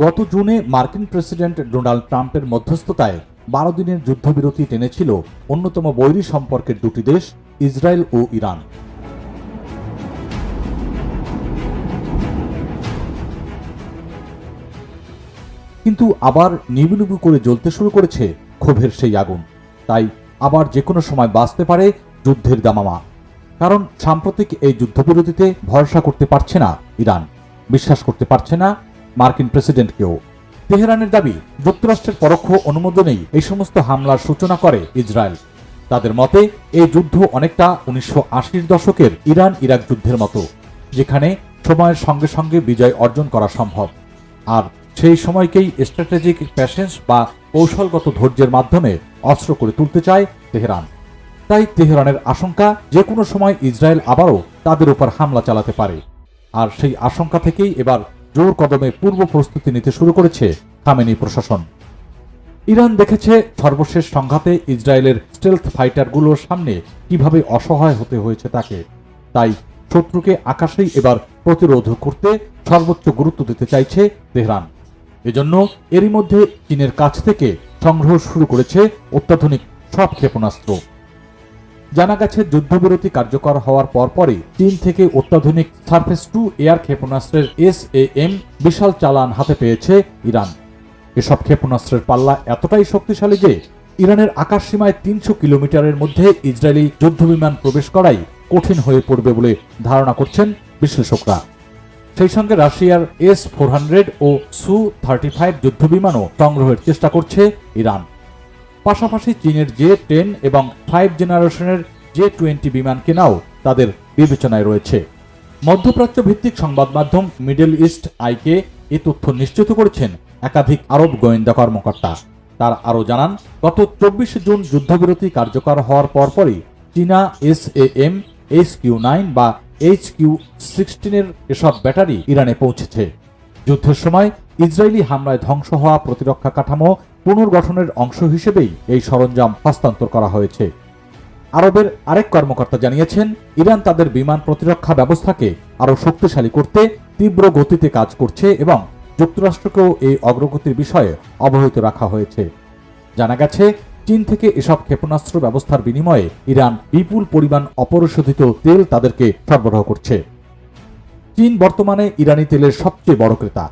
গত জুনে মার্কিন প্রেসিডেন্ট ডোনাল্ড ট্রাম্পের মধ্যস্থতায় বারো দিনের যুদ্ধবিরতি টেনেছিল অন্যতম বৈরী সম্পর্কের দুটি দেশ, ইসরায়েল ও ইরান। কিন্তু আবার নিবু নিবু করে জ্বলতে শুরু করেছে ক্ষোভের সেই আগুন। তাই আবার যে কোনো সময় বাঁচতে পারে যুদ্ধের দামামা। কারণ সাম্প্রতিক এই যুদ্ধবিরতিতে ভরসা করতে পারছে না ইরান। বিশ্বাস করতে পারছে না মার্কিন প্রেসিডেন্টকেও। তেহরানের দাবি, যুক্তরাষ্ট্রের পরোক্ষ অনুমোদনেই এই সমস্ত হামলার সূচনা করে ইসরায়েল। তাদের মতে, এই যুদ্ধ অনেকটা উনিশশো দশকের ইরান ইরাক যুদ্ধের মতো, যেখানে সময়ের সঙ্গে সঙ্গে বিজয় অর্জন করা সম্ভব। আর সেই সময়কেই স্ট্র্যাটেজিক প্যাশেন্স বা কৌশলগত ধৈর্যের মাধ্যমে অস্ত্র করে তুলতে চায় তেহরান। তাই তেহরানের আশঙ্কা যে কোনো সময় ইসরায়েল আবারও তাদের উপর হামলা চালাতে পারে। আর সেই আশঙ্কা থেকেই এবার জোর কদমে পূর্ব প্রস্তুতি নিতে শুরু করেছে খামেনি প্রশাসন। ইরান দেখেছে সর্বশেষ সংঘাতে ইসরায়েলের স্টেলথ ফাইটারগুলোর সামনে কীভাবে অসহায় হতে হয়েছে তাকে। তাই শত্রুকে আকাশেই এবার প্রতিরোধ করতে সর্বোচ্চ গুরুত্ব দিতে চাইছে তেহরান। এজন্য এরই মধ্যে চীনের কাছ থেকে সংগ্রহ শুরু করেছে অত্যাধুনিক সব ক্ষেপণাস্ত্র। জানা গেছে, যুদ্ধবিরতি কার্যকর হওয়ার পরপরই চীন থেকে অত্যাধুনিক সার্ফেস টু এয়ার ক্ষেপণাস্ত্রের এস এম বিশাল চালান হাতে পেয়েছে ইরান। এসব ক্ষেপণাস্ত্রের পাল্লা এতটাই শক্তিশালী যে ইরানের আকাশ সীমায় তিনশো কিলোমিটারের মধ্যে ইসরায়েলি যুদ্ধবিমান প্রবেশ করাই কঠিন হয়ে পড়বে বলে ধারণা করছেন বিশ্লেষকরা। সেই সঙ্গে রাশিয়ার এস ফোর হান্ড্রেড ও সু থার্টি ফাইভ যুদ্ধবিমানও সংগ্রহের চেষ্টা করছে ইরান। পাশাপাশি চীনের জে টেন এবং ফাইভ জেনারেশনের জে টোয়েন্টি বিমান কেনাও তাদের বিবেচনায় রয়েছে। মধ্যপ্রাচ্য ভিত্তিক সংবাদ মাধ্যম মিডল ইস্ট আইকে এ তথ্য নিশ্চিত করেছেন একাধিক আরব গোয়েন্দা কর্মকর্তা। তার আরও জানান, গত চব্বিশে জুন যুদ্ধবিরতি কার্যকর হওয়ার পরপরই চীনা S A M H Q nine বা এইচ কিউ সিক্সটিনের এসব ব্যাটারি ইরানে পৌঁছেছে। যুদ্ধের সময় ইসরায়েলি হামলায় ধ্বংস হওয়া প্রতিরক্ষা কাঠামো পুনর্গঠনের অংশ হিসেবেই এই সরঞ্জাম হস্তান্তর করা হয়েছে। আরবের আরেক কর্মকর্তা জানিয়েছেন, ইরান তাদের বিমান প্রতিরক্ষা ব্যবস্থাকে আরও শক্তিশালী করতে তীব্র গতিতে কাজ করছে এবং যুক্তরাষ্ট্রকেও এই অগ্রগতির বিষয়ে অবহিত রাখা হয়েছে। জানা গেছে, চীন থেকে এসব ক্ষেপণাস্ত্র ব্যবস্থার বিনিময়ে ইরান বিপুল পরিমাণ অপরিশোধিত তেল তাদেরকে সরবরাহ করছে। চীন বর্তমানে ইরানি তেলের সবচেয়ে বড় ক্রেতা।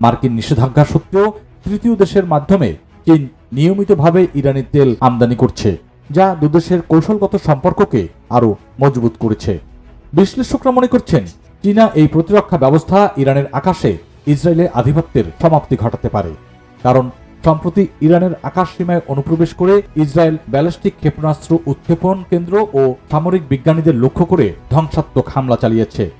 মার্কিন নিষেধাজ্ঞা সত্ত্বেও তৃতীয় দেশের মাধ্যমে চীন নিয়মিতভাবে ইরানি তেল আমদানি করছে, যা দুদেশের কৌশলগত সম্পর্ককে আরও মজবুত করেছে। বিশ্লেষকরা মনে করছেন, চীনা এই প্রতিরক্ষা ব্যবস্থা ইরানের আকাশে ইসরায়েলের আধিপত্যের সমাপ্তি ঘটাতে পারে। কারণ, সম্প্রতি ইরানের আকাশ সীমায় অনুপ্রবেশ করে ইসরায়েল ব্যালিস্টিক ক্ষেপণাস্ত্র উৎক্ষেপণ কেন্দ্র ও সামরিক বিজ্ঞানীদের লক্ষ্য করে ধ্বংসাত্মক হামলা চালিয়েছে।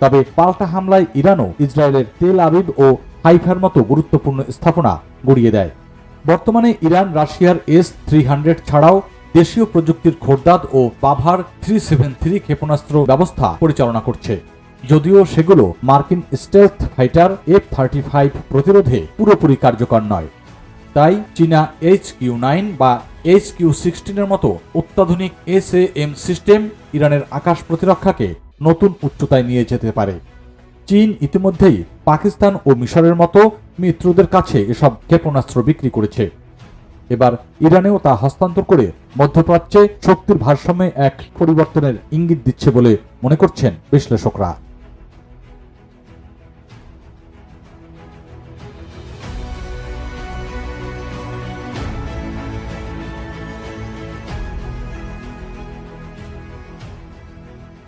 তবে পাল্টা হামলায় ইরানও ইসরায়েলের তেল আবিব ও হাইফার মতো গুরুত্বপূর্ণ স্থাপনা গড়িয়ে দেয়। বর্তমানে ইরান, রাশিয়ার এস থ্রি হান্ড্রেড ছাড়াও দেশীয় প্রযুক্তির খোরদাদ ও বাভার থ্রি সেভেন থ্রি ক্ষেপণাস্ত্র ব্যবস্থা পরিচালনা করছে। যদিও সেগুলো মার্কিন stealth fighter F thirty five প্রতিরোধে পুরোপুরি কার্যকর নয়। তাই চীনা এইচ কিউ নাইন বা এইচ কিউ সিক্সটিনের মতো অত্যাধুনিক এস এম সিস্টেম ইরানের আকাশ প্রতিরক্ষাকে নতুন উচ্চতায় নিয়ে যেতে পারে। চীন ইতিমধ্যেই পাকিস্তান ও মিশরের মতো মিত্রদের কাছে এসব ক্ষেপণাস্ত্র বিক্রি করেছে। এবার ইরানেও তা হস্তান্তর করে মধ্যপ্রাচ্যে শক্তির ভারসাম্যে এক পরিবর্তনের ইঙ্গিত দিচ্ছে বলে মনে করছেন বিশ্লেষকরা।